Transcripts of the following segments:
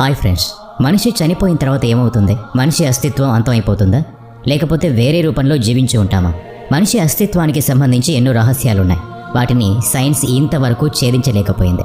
Hi friends మనిషి చనిపోయిన తర్వాత ఏమవుతుంది? మనిషి అస్తిత్వం అంతమైపోతుందా? లేకపోతే వేరే రూపంలో జీవించి ఉంటామా? మనిషి అస్తిత్వానికి సంబంధించి ఎన్నో రహస్యాలున్నాయి. వాటిని సైన్స్ ఇంతవరకు ఛేదించలేకపోయింది.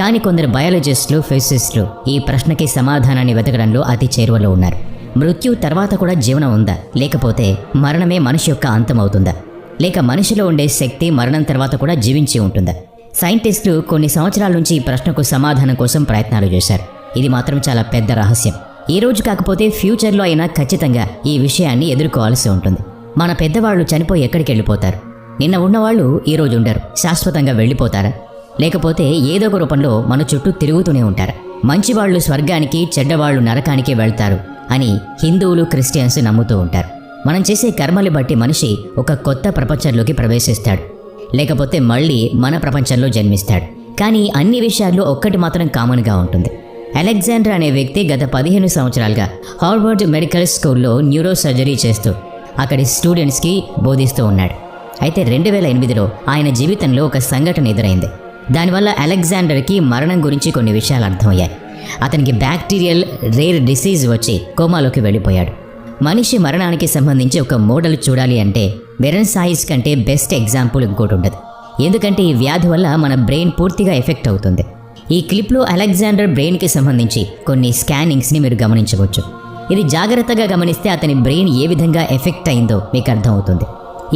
కానీ కొందరు బయాలజిస్టులు ఫిజిసిస్టులు ఈ ప్రశ్నకి సమాధానాన్ని వెతకడంలో అతి చేరువలో ఉన్నారు. మృత్యు తర్వాత కూడా జీవనం ఉందా? లేకపోతే మరణమే మనిషి యొక్క అంతం అవుతుందా లేక మనిషిలో ఉండే శక్తి మరణం తర్వాత కూడా జీవించి ఉంటుందా? సైంటిస్టులు కొన్ని సంవత్సరాల నుంచి ఈ ప్రశ్నకు సమాధానం కోసం ప్రయత్నాలు చేశారు. ఇది మాత్రం చాలా పెద్ద రహస్యం. ఈ రోజు కాకపోతే ఫ్యూచర్లో అయినా ఖచ్చితంగా ఈ విషయాన్ని ఎదుర్కోవాల్సి ఉంటుంది. మన పెద్దవాళ్ళు చనిపోయి ఎక్కడికి వెళ్ళిపోతారు? నిన్న ఉన్నవాళ్ళు ఈ రోజు ఉండరు. శాశ్వతంగా వెళ్ళిపోతారా? లేకపోతే ఏదో ఒక రూపంలో మన చుట్టూ తిరుగుతూనే ఉంటారు. మంచివాళ్ళు స్వర్గానికి చెడ్డవాళ్ళు నరకానికి వెళ్తారు అని హిందువులు క్రిస్టియన్స్ నమ్ముతూ ఉంటారు. మనం చేసే కర్మలు బట్టి మనిషి ఒక కొత్త ప్రపంచంలోకి ప్రవేశిస్తాడు. లేకపోతే మళ్ళీ మన ప్రపంచంలో జన్మిస్తాడు. కానీ అన్ని విషయాల్లో ఒక్కటి మాత్రం కామన్గా ఉంటుంది. అలెగ్జాండర్ అనే వ్యక్తి గత పదిహేను సంవత్సరాలుగా హార్వర్డ్ మెడికల్ స్కూల్లో న్యూరో సర్జరీ చేస్తూ అక్కడి స్టూడెంట్స్కి బోధిస్తూ ఉన్నాడు. అయితే రెండు వేల ఎనిమిదిలో ఆయన జీవితంలో ఒక సంఘటన ఎదురైంది. దానివల్ల అలెగ్జాండర్కి మరణం గురించి కొన్ని విషయాలు అర్థమయ్యాయి. అతనికి బ్యాక్టీరియల్ రేర్ డిసీజ్ వచ్చి కోమాలోకి వెళ్ళిపోయాడు. మనిషి మరణానికి సంబంధించి ఒక మోడల్ చూడాలి అంటే బెరన్ సాయిస్ కంటే బెస్ట్ ఎగ్జాంపుల్ ఇంకోటి ఉండదు. ఎందుకంటే ఈ వ్యాధి వల్ల మన బ్రెయిన్ పూర్తిగా ఎఫెక్ట్ అవుతుంది. ఈ క్లిప్లో అలెగ్జాండర్ బ్రెయిన్కి సంబంధించి కొన్ని స్కానింగ్స్ని మీరు గమనించవచ్చు. ఇది జాగ్రత్తగా గమనిస్తే అతని బ్రెయిన్ ఏ విధంగా ఎఫెక్ట్ అయిందో మీకు అర్థమవుతుంది.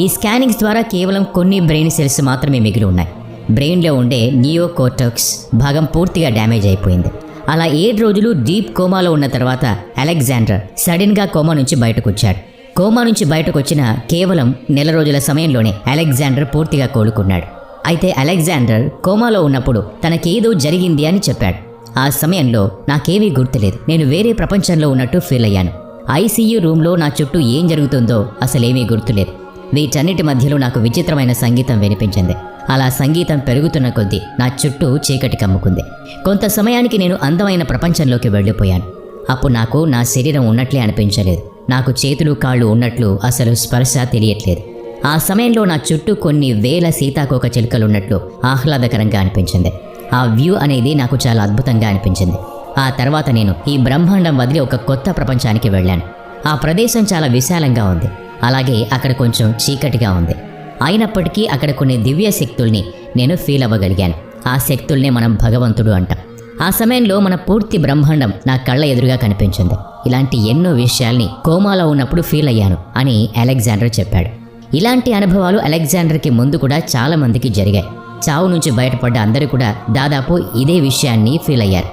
ఈ స్కానింగ్స్ ద్వారా కేవలం కొన్ని బ్రెయిన్ సెల్స్ మాత్రమే మిగిలి ఉన్నాయి. బ్రెయిన్లో ఉండే నియోకోటక్స్ భాగం పూర్తిగా డ్యామేజ్ అయిపోయింది. అలా ఏడు రోజులు డీప్ కోమాలో ఉన్న తర్వాత అలెగ్జాండర్ సడన్గా కోమా నుంచి బయటకు వచ్చాడు కోమా నుంచి బయటకు వచ్చిన కేవలం నెల రోజుల సమయంలోనే అలెగ్జాండర్ పూర్తిగా కోలుకున్నాడు. అయితే అలెగ్జాండర్ కోమాలో ఉన్నప్పుడు తనకేదో జరిగింది అని చెప్పాడు. ఆ సమయంలో నాకేమీ గుర్తులేదు. నేను వేరే ప్రపంచంలో ఉన్నట్టు ఫీల్ అయ్యాను. ఐసీయూ రూమ్లో నా చుట్టూ ఏం జరుగుతుందో అసలేమీ గుర్తులేదు. వీటన్నిటి మధ్యలో నాకు విచిత్రమైన సంగీతం వినిపించింది. అలా సంగీతం పెరుగుతున్న కొద్దీ నా చుట్టూ చీకటి కమ్ముకుంది. కొంత సమయానికి నేను అందమైన ప్రపంచంలోకి వెళ్ళిపోయాను. అప్పుడు నాకు నా శరీరం ఉన్నట్లే అనిపించలేదు. నాకు చేతులు కాళ్ళు ఉన్నట్లు అసలు స్పర్శ తెలియట్లేదు. ఆ సమయంలో నా చుట్టూ కొన్ని వేల సీతాకోక చిలుకలున్నట్లు ఆహ్లాదకరంగా అనిపించింది. ఆ వ్యూ అనేది నాకు చాలా అద్భుతంగా అనిపించింది. ఆ తర్వాత నేను ఈ బ్రహ్మాండం వదిలి ఒక కొత్త ప్రపంచానికి వెళ్ళాను. ఆ ప్రదేశం చాలా విశాలంగా ఉంది. అలాగే అక్కడ కొంచెం చీకటిగా ఉంది. అయినప్పటికీ అక్కడ కొన్ని దివ్య శక్తుల్ని నేను ఫీల్ అవ్వగలిగాను. ఆ శక్తుల్నే మనం భగవంతుడు అంటాం. ఆ సమయంలో మన పూర్తి బ్రహ్మాండం నా కళ్ళ ఎదురుగా కనిపించింది. ఇలాంటి ఎన్నో విషయాల్ని కోమాలో ఉన్నప్పుడు ఫీల్ అయ్యాను అని అలెగ్జాండర్ చెప్పాడు. ఇలాంటి అనుభవాలు అలెగ్జాండర్కి ముందు కూడా చాలా మందికి జరిగాయి. చావు నుంచి బయటపడ్డ అందరూ కూడా దాదాపు ఇదే విషయాన్ని ఫీల్ అయ్యారు.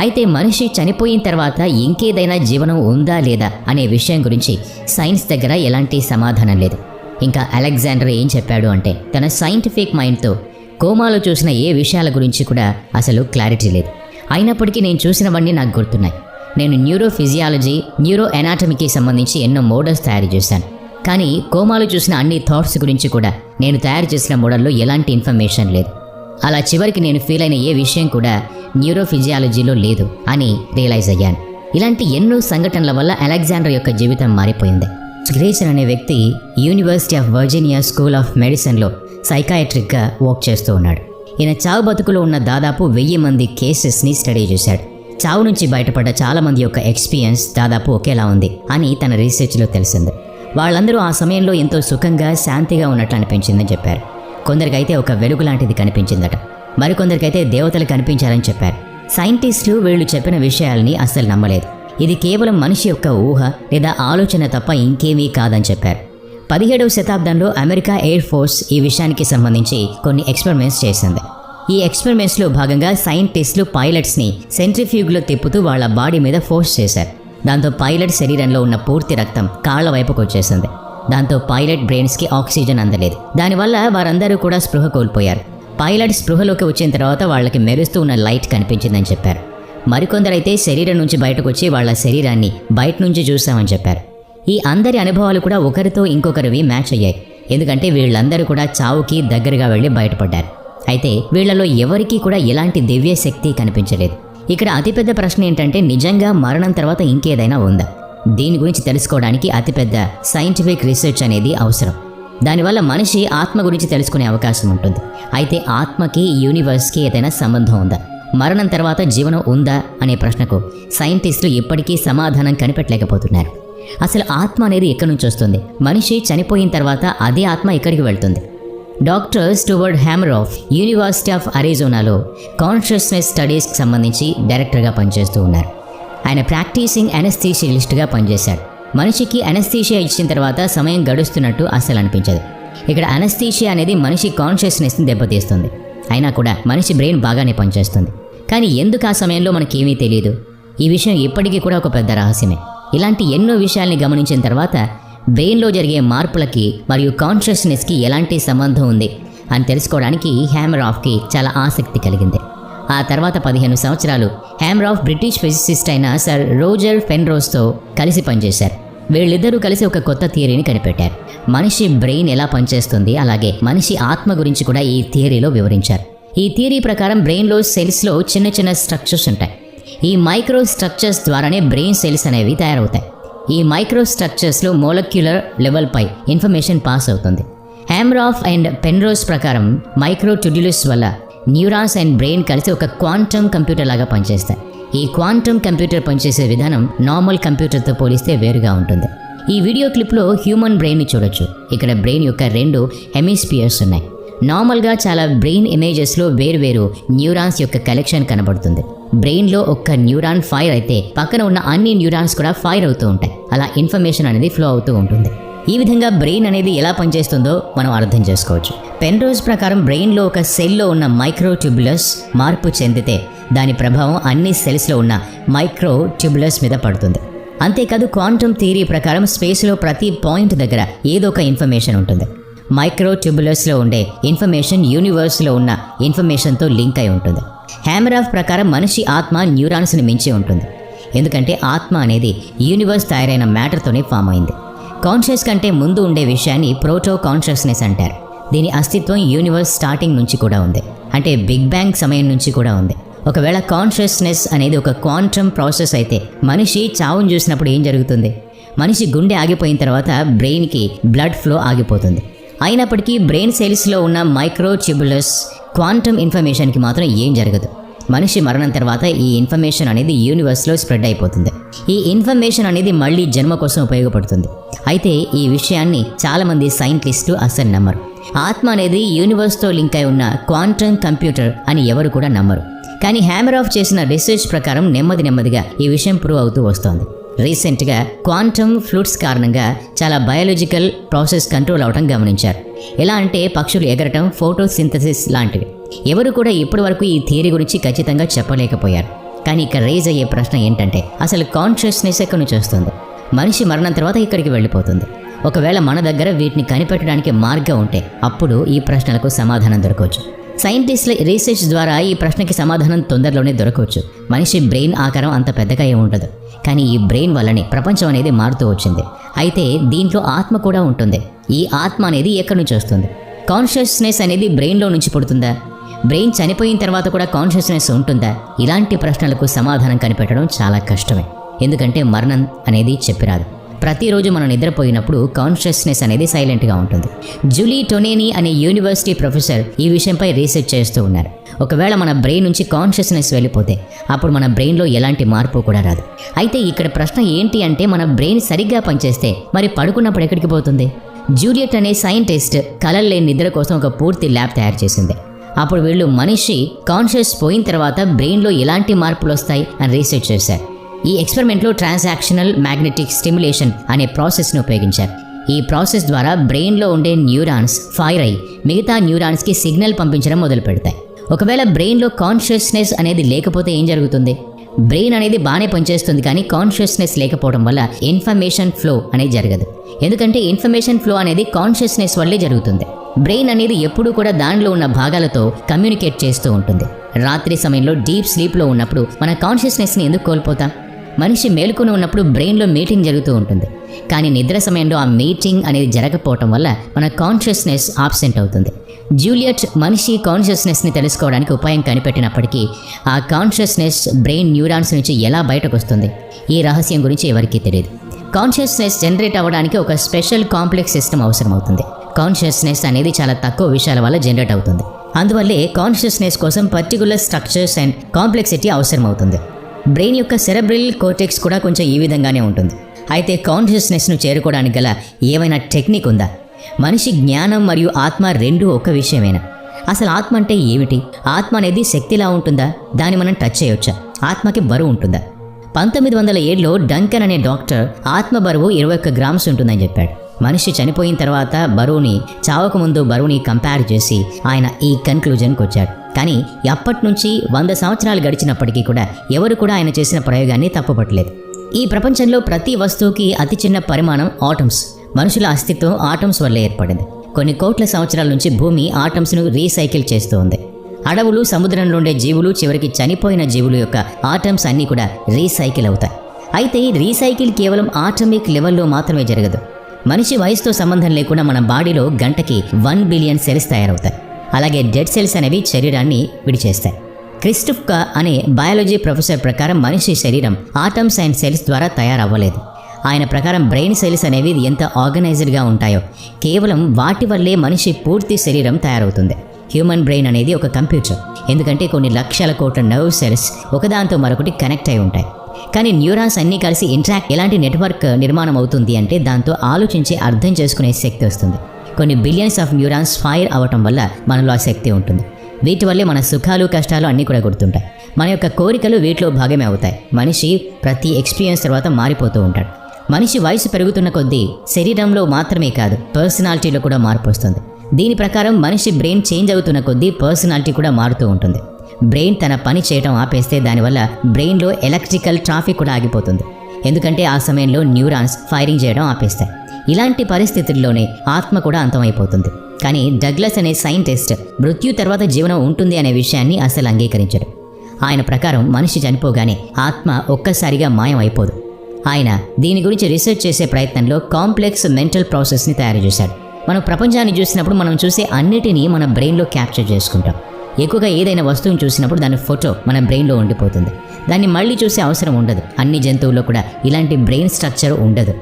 అయితే మనిషి చనిపోయిన తర్వాత ఇంకేదైనా జీవనం ఉందా లేదా అనే విషయం గురించి సైన్స్ దగ్గర ఎలాంటి సమాధానం లేదు. ఇంకా అలెగ్జాండర్ ఏం చెప్పాడు అంటే తన సైంటిఫిక్ మైండ్తో కోమాలో చూసిన ఏ విషయాల గురించి కూడా అసలు క్లారిటీ లేదు. అయినప్పటికీ నేను చూసినవన్నీ నాకు గుర్తున్నాయి. నేను న్యూరోఫిజియాలజీ న్యూరో ఎనాటమీకి సంబంధించి ఎన్నో మోడల్స్ తయారు చేశాను. కానీ కోమాలో చూసిన అన్ని థాట్స్ గురించి కూడా నేను తయారు చేసిన మోడల్లో ఎలాంటి ఇన్ఫర్మేషన్ లేదు. అలా చివరికి నేను ఫీల్ అయిన ఏ విషయం కూడా న్యూరోఫిజియాలజీలో లేదు అని రియలైజ్ అయ్యాను. ఇలాంటి ఎన్నో సంఘటనల వల్ల అలెగ్జాండర్ యొక్క జీవితం మారిపోయింది. గ్రేసన్ అనే వ్యక్తి university of Virginia school of మెడిసిన్లో సైకాయట్రిక్గా వర్క్ చేస్తూ ఉన్నాడు. ఈయన చావు బతుకులో ఉన్న దాదాపు వెయ్యి మంది కేసెస్ని స్టడీ చేశాడు. చావు నుంచి బయటపడ్డ చాలా మంది యొక్క ఎక్స్పీరియన్స్ దాదాపు ఒకేలా ఉంది అని తన రీసెర్చ్లో తెలిసింది. వాళ్ళందరూ ఆ సమయంలో ఎంతో సుఖంగా శాంతిగా ఉన్నట్లు అనిపించిందని చెప్పారు. కొందరికైతే ఒక వెలుగు లాంటిది కనిపించిందట. మరికొందరికైతే దేవతలు కనిపించారని చెప్పారు. సైంటిస్టులు వీళ్ళు చెప్పిన విషయాల్ని అస్సలు నమ్మలేదు. ఇది కేవలం మనిషి యొక్క ఊహ లేదా ఆలోచన తప్ప ఇంకేమీ కాదని చెప్పారు. పదిహేడవ శతాబ్దంలో అమెరికా ఎయిర్ ఫోర్స్ ఈ విషయానికి సంబంధించి కొన్ని ఎక్స్పెరిమెంట్స్ చేసింది. ఈ ఎక్స్పెరిమెంట్స్లో భాగంగా సైంటిస్టులు పైలట్స్ని సెంట్రిఫ్యూగ్లో తిప్పుతూ వాళ్ళ బాడీ మీద ఫోర్స్ చేశారు. దాంతో పైలట్ శరీరంలో ఉన్న పూర్తి రక్తం కాళ్ళ వైపుకు వచ్చేసింది. దాంతో పైలట్ బ్రెయిన్స్కి ఆక్సిజన్ అందలేదు. దానివల్ల వారందరూ కూడా స్పృహ కోల్పోయారు. పైలట్ స్పృహలోకి వచ్చిన తర్వాత వాళ్ళకి మెరుస్తూ ఉన్న లైట్ కనిపించిందని చెప్పారు. మరికొందరైతే శరీరం నుంచి బయటకు వచ్చి వాళ్ళ శరీరాన్ని బయట నుంచి చూసామని చెప్పారు. ఈ అందరి అనుభవాలు కూడా ఒకరితో ఇంకొకరివి మ్యాచ్ అయ్యాయి. ఎందుకంటే వీళ్ళందరూ కూడా చావుకి దగ్గరగా వెళ్ళి బయటపడ్డారు. అయితే వీళ్ళలో ఎవరికీ కూడా ఎలాంటి దివ్య శక్తి కనిపించలేదు. ఇక్కడ అతిపెద్ద ప్రశ్న ఏంటంటే నిజంగా మరణం తర్వాత ఇంకేదైనా ఉందా? దీని గురించి తెలుసుకోవడానికి అతిపెద్ద సైంటిఫిక్ రీసెర్చ్ అనేది అవసరం. దానివల్ల మనిషి ఆత్మ గురించి తెలుసుకునే అవకాశం ఉంటుంది. అయితే ఆత్మకి యూనివర్స్కి ఏదైనా సంబంధం ఉందా? మరణం తర్వాత జీవనం ఉందా? అనే ప్రశ్నకు సైంటిస్టులు ఇప్పటికీ సమాధానం కనిపెట్టలేకపోతున్నారు. అసలు ఆత్మ అనేది ఎక్కడి నుంచి వస్తుంది? మనిషి చనిపోయిన తర్వాత అదే ఆత్మ ఎక్కడికి వెళ్తుంది? Doctor Stuart Hameroff university of అరిజోనాలో consciousness స్టడీస్కి సంబంధించి డైరెక్టర్గా పనిచేస్తూ ఉన్నారు. ఆయన ప్రాక్టీసింగ్ అనస్థీషియలిస్ట్గా పనిచేశాడు మనిషికి అనస్థీషియా ఇచ్చిన తర్వాత సమయం గడుస్తున్నట్టు అస్సలు అనిపించదు. ఇక్కడ అనస్థీషియా అనేది మనిషి కాన్షియస్నెస్ని దెబ్బతీస్తుంది. అయినా కూడా మనిషి బ్రెయిన్ బాగానే పనిచేస్తుంది. కానీ ఎందుకు ఆ సమయంలో మనకేమీ తెలియదు ఈ విషయం ఇప్పటికీ కూడా ఒక పెద్ద రహస్యమే. ఇలాంటి ఎన్నో విషయాల్ని గమనించిన తర్వాత బ్రెయిన్లో జరిగే మార్పులకి మరియు కాన్షియస్నెస్కి ఎలాంటి సంబంధం ఉంది అని తెలుసుకోవడానికి హ్యామ్రాఫ్కి చాలా ఆసక్తి కలిగింది. ఆ తర్వాత పదిహేను సంవత్సరాలు హ్యామ్రాఫ్ బ్రిటిష్ ఫిజిసిస్ట్ అయిన సర్ రోజర్ ఫెన్రోస్తో కలిసి పనిచేశారు. వీళ్ళిద్దరూ కలిసి ఒక కొత్త థియరీని కనిపెట్టారు. మనిషి బ్రెయిన్ ఎలా పనిచేస్తుంది అలాగే మనిషి ఆత్మ గురించి కూడా ఈ థియరీలో వివరించారు. ఈ థియరీ ప్రకారం బ్రెయిన్లో సెల్స్లో చిన్న చిన్న స్ట్రక్చర్స్ ఉంటాయి. ఈ మైక్రో స్ట్రక్చర్స్ ద్వారానే బ్రెయిన్ సెల్స్ అనేవి తయారవుతాయి. ఈ మైక్రో స్ట్రక్చర్స్లో మోలక్యులర్ లెవెల్పై ఇన్ఫర్మేషన్ పాస్ అవుతుంది. హ్యామ్రాఫ్ అండ్ పెన్రోస్ ప్రకారం మైక్రో ట్యూడ్యులస్ వల్ల న్యూరాన్స్ అండ్ బ్రెయిన్ కలిసి ఒక క్వాంటమ్ కంప్యూటర్ లాగా పనిచేస్తాయి. ఈ క్వాంటమ్ కంప్యూటర్ పనిచేసే విధానం నార్మల్ కంప్యూటర్తో పోలిస్తే వేరుగా ఉంటుంది. ఈ వీడియో క్లిప్లో హ్యూమన్ బ్రెయిన్ని చూడొచ్చు. ఇక్కడ బ్రెయిన్ యొక్క రెండు హెమిస్పియర్స్ ఉన్నాయి. నార్మల్గా చాలా బ్రెయిన్ ఇమేజెస్లో వేరువేరు న్యూరాన్స్ యొక్క కలెక్షన్ కనబడుతుంది. బ్రెయిన్లో ఒక్క న్యూరాన్ ఫైర్ అయితే పక్కన ఉన్న అన్ని న్యూరాన్స్ కూడా ఫైర్ అవుతూ ఉంటాయి. అలా ఇన్ఫర్మేషన్ అనేది ఫ్లో అవుతూ ఉంటుంది. ఈ విధంగా బ్రెయిన్ అనేది ఎలా పనిచేస్తుందో మనం అర్థం చేసుకోవచ్చు. పెన్రోజ్ ప్రకారం బ్రెయిన్లో ఒక సెల్లో ఉన్న మైక్రో ట్యూబులస్ మార్పు చెందితే దాని ప్రభావం అన్ని సెల్స్లో ఉన్న మైక్రో ట్యూబులస్ మీద పడుతుంది. అంతేకాదు క్వాంటమ్ థియరీ ప్రకారం స్పేస్లో ప్రతి పాయింట్ దగ్గర ఏదో ఒక ఇన్ఫర్మేషన్ ఉంటుంది. మైక్రోట్యూబులస్లో ఉండే ఇన్ఫర్మేషన్ యూనివర్స్లో ఉన్న ఇన్ఫర్మేషన్తో లింక్ అయి ఉంటుంది. హ్యామరాఫ్ ప్రకారం మనిషి ఆత్మ న్యూరాన్స్ని మించి ఉంటుంది. ఎందుకంటే ఆత్మ అనేది యూనివర్స్ తయారైన మ్యాటర్తోనే ఫామ్ అయింది. కాన్షియస్ కంటే ముందు ఉండే విషయాన్ని ప్రోటో కాన్షియస్నెస్ అంటారు. దీని అస్తిత్వం యూనివర్స్ స్టార్టింగ్ నుంచి కూడా ఉంది. అంటే బిగ్ బ్యాంగ్ సమయం నుంచి కూడా ఉంది. ఒకవేళ కాన్షియస్నెస్ అనేది ఒక క్వాంటమ్ ప్రాసెస్ అయితే మనిషి చావును చూసినప్పుడు ఏం జరుగుతుంది? మనిషి గుండె ఆగిపోయిన తర్వాత బ్రెయిన్కి బ్లడ్ ఫ్లో ఆగిపోతుంది. అయినప్పటికీ బ్రెయిన్ సెల్స్లో ఉన్న మైక్రో క్వాంటమ్ ఇన్ఫర్మేషన్కి మాత్రం ఏం జరగదు. మనిషి మరణం తర్వాత ఈ ఇన్ఫర్మేషన్ అనేది యూనివర్స్లో స్ప్రెడ్ అయిపోతుంది. ఈ ఇన్ఫర్మేషన్ అనేది మళ్ళీ జన్మ కోసం ఉపయోగపడుతుంది. అయితే ఈ విషయాన్ని చాలామంది సైంటిస్టులు అస్సలు నమ్మరు. ఆత్మ అనేది యూనివర్స్తో లింక్ అయి ఉన్న క్వాంటమ్ కంప్యూటర్ అని ఎవరు కూడా నమ్మరు. కానీ హ్యామర్ ఆఫ్ చేసిన రీసెర్చ్ ప్రకారం నెమ్మది నెమ్మదిగా ఈ విషయం ప్రూవ్ అవుతూ వస్తోంది. రీసెంట్గా క్వాంటమ్ ఫ్లూట్స్ కారణంగా చాలా బయాలజికల్ ప్రాసెస్ కంట్రోల్ అవడం గమనించారు. ఎలా అంటే పక్షులు ఎగరటం ఫోటోసింథసిస్ లాంటివి. ఎవరు కూడా ఇప్పటి వరకు ఈ థియరీ గురించి ఖచ్చితంగా చెప్పలేకపోయారు. కానీ ఇక్కడ రేజ్ అయ్యే ప్రశ్న ఏంటంటే అసలు కాన్షియస్నెస్ ఎక్కడి నుంచి వస్తుంది? మనిషి మరణం తర్వాత ఇక్కడికి వెళ్ళిపోతుంది. ఒకవేళ మన దగ్గర వీటిని కనిపెట్టడానికి మార్గం ఉంటే అప్పుడు ఈ ప్రశ్నలకు సమాధానం దొరకవచ్చు సైంటిస్టుల రీసెర్చ్ ద్వారా ఈ ప్రశ్నకి సమాధానం తొందరలోనే దొరకవచ్చు. మనిషి బ్రెయిన్ ఆకారం అంత పెద్దగా ఏమి ఉండదు. కానీ ఈ బ్రెయిన్ వల్లనే ప్రపంచం అనేది మారుతూ వచ్చింది. అయితే దీంట్లో ఆత్మ కూడా ఉంటుంది. ఈ ఆత్మ అనేది ఎక్కడి నుంచి వస్తుంది? కాన్షియస్నెస్ అనేది బ్రెయిన్లో నుంచి పుడుతుందా? బ్రెయిన్ చనిపోయిన తర్వాత కూడా కాన్షియస్నెస్ ఉంటుందా? ఇలాంటి ప్రశ్నలకు సమాధానం కనిపెట్టడం చాలా కష్టమే. ఎందుకంటే మరణం అనేది చెప్పిరాదు. ప్రతిరోజు మనం నిద్రపోయినప్పుడు కాన్షియస్నెస్ అనేది సైలెంట్గా ఉంటుంది. జూలీ టొనేని అనే యూనివర్సిటీ ప్రొఫెసర్ ఈ విషయంపై రీసెర్చ్ చేస్తూ ఉన్నారు. ఒకవేళ మన బ్రెయిన్ నుంచి కాన్షియస్నెస్ వెళ్ళిపోతే అప్పుడు మన బ్రెయిన్లో ఎలాంటి మార్పు కూడా రాదు. అయితే ఇక్కడ ప్రశ్న ఏంటి అంటే మన బ్రెయిన్ సరిగ్గా పనిచేస్తే మరి పడుకున్నప్పుడు ఎక్కడికి పోతుంది? జూలియట్ అనే సైంటిస్ట్ కలలు లేని నిద్ర కోసం ఒక పూర్తి ల్యాబ్ తయారు చేసింది. అప్పుడు వీళ్ళు మనిషి కాన్షియస్ పోయిన తర్వాత బ్రెయిన్లో ఎలాంటి మార్పులు వస్తాయి అని రీసెర్చ్ చేశారు. ఈ ఎక్స్పెరిమెంట్లో ట్రాన్సాక్షనల్ మ్యాగ్నెటిక్ స్టిమ్యులేషన్ అనే ప్రాసెస్ను ఉపయోగించారు. ఈ ప్రాసెస్ ద్వారా బ్రెయిన్లో ఉండే న్యూరాన్స్ ఫైర్ అయి మిగతా న్యూరాన్స్కి సిగ్నల్ పంపించడం మొదలు పెడతాయి. ఒకవేళ బ్రెయిన్లో కాన్షియస్నెస్ అనేది లేకపోతే ఏం జరుగుతుంది? బ్రెయిన్ అనేది బాగానే పనిచేస్తుంది కానీ కాన్షియస్నెస్ లేకపోవడం వల్ల ఇన్ఫర్మేషన్ ఫ్లో అనేది జరగదు. ఎందుకంటే ఇన్ఫర్మేషన్ ఫ్లో అనేది కాన్షియస్నెస్ వల్లే జరుగుతుంది. బ్రెయిన్ అనేది ఎప్పుడూ కూడా దానిలో ఉన్న భాగాలతో కమ్యూనికేట్ చేస్తూ ఉంటుంది. రాత్రి సమయంలో డీప్ స్లీప్లో ఉన్నప్పుడు మన కాన్షియస్నెస్ని ఎందుకు కోల్పోతాం? మనిషి మేలుకొని ఉన్నప్పుడు బ్రెయిన్లో మీటింగ్ జరుగుతూ ఉంటుంది. కానీ నిద్ర సమయంలో ఆ మీటింగ్ అనేది జరగకపోవటం వల్ల మన కాన్షియస్నెస్ ఆబ్సెంట్ అవుతుంది. జూలియట్ మనిషి కాన్షియస్నెస్ని తెలుసుకోవడానికి ఉపాయం కనిపెట్టినప్పటికీ ఆ కాన్షియస్నెస్ బ్రెయిన్ న్యూరాన్స్ నుంచి ఎలా బయటకు వస్తుంది ఈ రహస్యం గురించి ఎవరికీ తెలియదు. కాన్షియస్నెస్ జనరేట్ అవ్వడానికి ఒక స్పెషల్ కాంప్లెక్స్ సిస్టమ్ అవసరం అవుతుంది కాన్షియస్నెస్ అనేది చాలా తక్కువ విషయాల వల్ల జనరేట్ అవుతుంది. అందువల్లే కాన్షియస్నెస్ కోసం పర్టికులర్ స్ట్రక్చర్స్ అండ్ కాంప్లెక్సిటీ అవసరం అవుతుంది బ్రెయిన్ యొక్క సెరబ్రిల్ కోటెక్స్ కూడా కొంచెం ఈ విధంగానే ఉంటుంది. అయితే కాన్షియస్నెస్ను చేరుకోవడానికి గల ఏమైనా టెక్నిక్ ఉందా? మనిషి జ్ఞానం మరియు ఆత్మ రెండు ఒక విషయమేనా? అసలు ఆత్మ అంటే ఏమిటి? ఆత్మ అనేది శక్తిలా ఉంటుందా? దాన్ని మనం టచ్ చేయొచ్చా? ఆత్మకి బరువు ఉంటుందా? పంతొమ్మిది వందల ఏడులో డంకన్ అనే డాక్టర్ ఆత్మ బరువు ఇరవై ఒక్క గ్రామ్స్ ఉంటుందని చెప్పాడు. మనిషి చనిపోయిన తర్వాత బరువుని చావక ముందు బరువుని కంపేర్ చేసి ఆయన ఈ కన్క్లూజన్కి వచ్చాడు కానీ అప్పటి నుంచి వంద సంవత్సరాలు గడిచినప్పటికీ కూడా ఎవరు కూడా ఆయన చేసిన ప్రయోగాన్ని తప్పుపట్టలేదు. ఈ ప్రపంచంలో ప్రతి వస్తువుకి అతి చిన్న పరిమాణం ఆటమ్స్. మనుషుల అస్తిత్వం ఆటమ్స్ వల్ల ఏర్పడింది. కొన్ని కోట్ల సంవత్సరాల నుంచి భూమి ఆటమ్స్ను రీసైకిల్ చేస్తూ ఉంది అడవులు సముద్రంలో ఉండే జీవులు చివరికి చనిపోయిన జీవుల యొక్క ఆటమ్స్ అన్నీ కూడా రీసైకిల్ అవుతాయి. అయితే ఈ రీసైకిల్ కేవలం ఆటమిక్ లెవెల్లో మాత్రమే జరగదు. మనిషి వయసుతో సంబంధం లేకుండా మన బాడీలో గంటకి వన్ బిలియన్ సెల్స్ తయారవుతాయి. అలాగే డెడ్ సెల్స్ అనేవి శరీరాన్ని విడిచేస్తాయి. క్రిస్టుఫ్కా అనే బయాలజీ ప్రొఫెసర్ ప్రకారం మనిషి శరీరం ఆటమ్స్ అండ్ సెల్స్ ద్వారా తయారవ్వలేదు. ఆయన ప్రకారం బ్రెయిన్ సెల్స్ అనేవి ఎంత ఆర్గనైజ్డ్గా ఉంటాయో కేవలం వాటి వల్లే మనిషి పూర్తి శరీరం తయారవుతుంది. హ్యూమన్ బ్రెయిన్ అనేది ఒక కంప్యూటర్. ఎందుకంటే కొన్ని లక్షల కోట్ల నర్వ్ సెల్స్ ఒకదాంతో మరొకటి కనెక్ట్ అయి ఉంటాయి. కానీ న్యూరాన్స్ అన్నీ కలిసి ఇంట్రాక్ట్ ఎలాంటి నెట్వర్క్ నిర్మాణం అవుతుంది అంటే దాంతో ఆలోచించి అర్థం చేసుకునే శక్తి వస్తుంది. కొన్ని బిలియన్స్ ఆఫ్ న్యూరాన్స్ ఫైర్ అవ్వటం వల్ల మనలో ఆ శక్తి ఉంటుంది. వీటి వల్లే మన సుఖాలు కష్టాలు అన్నీ కూడా గుర్తుంటాయి. మన యొక్క కోరికలు వీటిలో భాగమే అవుతాయి. మనిషి ప్రతి ఎక్స్పీరియన్స్ తర్వాత మారిపోతూ ఉంటాడు. మనిషి వయసు పెరుగుతున్న కొద్దీ శరీరంలో మాత్రమే కాదు పర్సనాలిటీలో కూడా మార్పు వస్తుంది. దీని ప్రకారం మనిషి బ్రెయిన్ చేంజ్ అవుతున్న కొద్దీ పర్సనాలిటీ కూడా మారుతూ ఉంటుంది. బ్రెయిన్ తన పని చేయటం ఆపేస్తే దానివల్ల బ్రెయిన్లో ఎలక్ట్రికల్ ట్రాఫిక్ కూడా ఆగిపోతుంది. ఎందుకంటే ఆ సమయంలో న్యూరాన్స్ ఫైరింగ్ చేయడం ఆపేస్తాయి. ఇలాంటి పరిస్థితుల్లోనే ఆత్మ కూడా అంతమైపోతుంది. కానీ డగ్లస్ అనే సైంటిస్ట్ మృత్యు తర్వాత జీవనం ఉంటుంది అనే విషయాన్ని అసలు అంగీకరించడు. ఆయన ప్రకారం మనిషి చనిపోగానే ఆత్మ ఒక్కసారిగా మాయం అయిపోదు ఆయన దీని గురించి రీసెర్చ్ చేసే ప్రయత్నంలో కాంప్లెక్స్ మెంటల్ ప్రాసెస్ని తయారు చేశాడు. మనం ప్రపంచాన్ని చూసినప్పుడు మనం చూసే అన్నిటినీ మన బ్రెయిన్లో క్యాప్చర్ చేసుకుంటాం. ఎక్కువగా ఏదైనా వస్తువుని చూసినప్పుడు దాని ఫోటో మన బ్రెయిన్లో ఉండిపోతుంది. దాన్ని మళ్ళీ చూసే అవసరం ఉండదు. అన్ని జంతువుల్లో కూడా ఇలాంటి బ్రెయిన్ స్ట్రక్చర్ ఉండదు.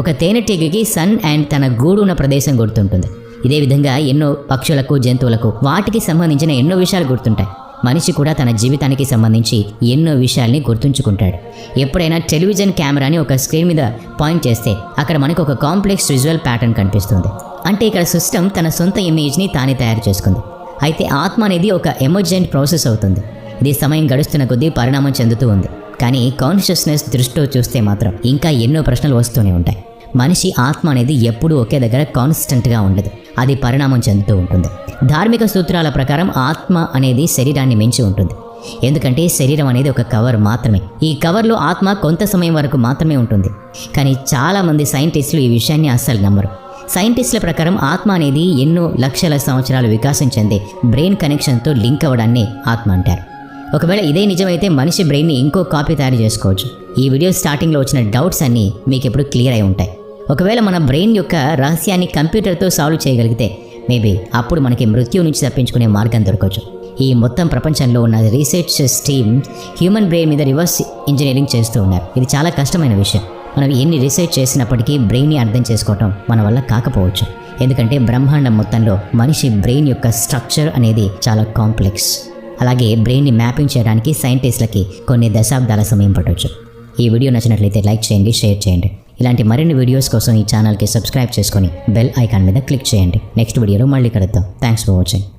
ఒక తేనెటీగకి సన్ అండ్ తన గూడు ఉన్న ప్రదేశం గుర్తుంటుంది. ఇదే విధంగా ఎన్నో పక్షులకు జంతువులకు వాటికి సంబంధించిన ఎన్నో విషయాలు గుర్తుంటాయి. మనిషి కూడా తన జీవితానికి సంబంధించి ఎన్నో విషయాల్ని గుర్తుంచుకుంటాడు. ఎప్పుడైనా టెలివిజన్ కెమెరాని ఒక స్క్రీన్ మీద పాయింట్ చేస్తే అక్కడ మనకు ఒక కాంప్లెక్స్ విజువల్ ప్యాటర్న్ కనిపిస్తుంది. అంటే ఇక్కడ సిస్టమ్ తన సొంత ఇమేజ్ని తానే తయారు చేసుకుంది. అయితే ఆత్మ అనేది ఒక ఎమర్జెంట్ ప్రాసెస్ అవుతుంది. ఇది సమయం గడుస్తున్న కొద్దీ పరిణామం చెందుతూ ఉంది. కానీ కాన్షియస్నెస్ దృష్టిలో చూస్తే మాత్రం ఇంకా ఎన్నో ప్రశ్నలు వస్తూనే ఉంటాయి. మనిషి ఆత్మ అనేది ఎప్పుడూ ఒకే దగ్గర కాన్స్టెంట్గా ఉండదు. అది పరిణామం చెందుతూ ఉంటుంది. ధార్మిక సూత్రాల ప్రకారం ఆత్మ అనేది శరీరాన్ని మించి ఉంటుంది. ఎందుకంటే శరీరం అనేది ఒక కవర్ మాత్రమే. ఈ కవర్లో ఆత్మ కొంత సమయం వరకు మాత్రమే ఉంటుంది. కానీ చాలామంది సైంటిస్టులు ఈ విషయాన్ని అస్సలు నమ్మరు. సైంటిస్టుల ప్రకారం ఆత్మ అనేది ఎన్నో లక్షల సంవత్సరాలు వికాసం చెందే బ్రెయిన్ కనెక్షన్తో లింక్ అవ్వడాన్ని ఆత్మ అంటారు. ఒకవేళ ఇదే నిజమైతే మనిషి బ్రెయిన్ని ఇంకో కాపీ తయారు చేసుకోవచ్చు. ఈ వీడియో స్టార్టింగ్లో వచ్చిన డౌట్స్ అన్నీ మీకు ఎప్పుడు క్లియర్ అయి ఉంటాయి. ఒకవేళ మన బ్రెయిన్ యొక్క రహస్యాన్ని కంప్యూటర్తో సాల్వ్ చేయగలిగితే మేబీ అప్పుడు మనకి మృత్యు నుంచి తప్పించుకునే మార్గం దొరకవచ్చు. ఈ మొత్తం ప్రపంచంలో ఉన్న రీసెర్చ్ టీమ్ హ్యూమన్ బ్రెయిన్ మీద రివర్స్ ఇంజనీరింగ్ చేస్తూ ఉన్నారు. ఇది చాలా కష్టమైన విషయం. మనం ఎన్ని రీసెర్చ్ చేసినప్పటికీ బ్రెయిన్ని అర్థం చేసుకోవటం మన వల్ల కాకపోవచ్చు. ఎందుకంటే బ్రహ్మాండం మొత్తంలో మనిషి బ్రెయిన్ యొక్క స్ట్రక్చర్ అనేది చాలా కాంప్లెక్స్. అలాగే బ్రెయిన్ని మ్యాపింగ్ చేయడానికి సైంటిస్టులకి కొన్ని దశాబ్దాల సమయం పట్టవచ్చు ఈ వీడియో నచ్చినట్లయితే లైక్ చేయండి షేర్ చేయండి. ఇలాంటి మరిన్ని వీడియోస్ కోసం ఈ ఛానల్కి సబ్స్క్రైబ్ చేసుకొని బెల్ ఐకాన్ మీద క్లిక్ చేయండి. నెక్స్ట్ వీడియోలో మళ్ళీ కలుద్దాం. Thanks for watching.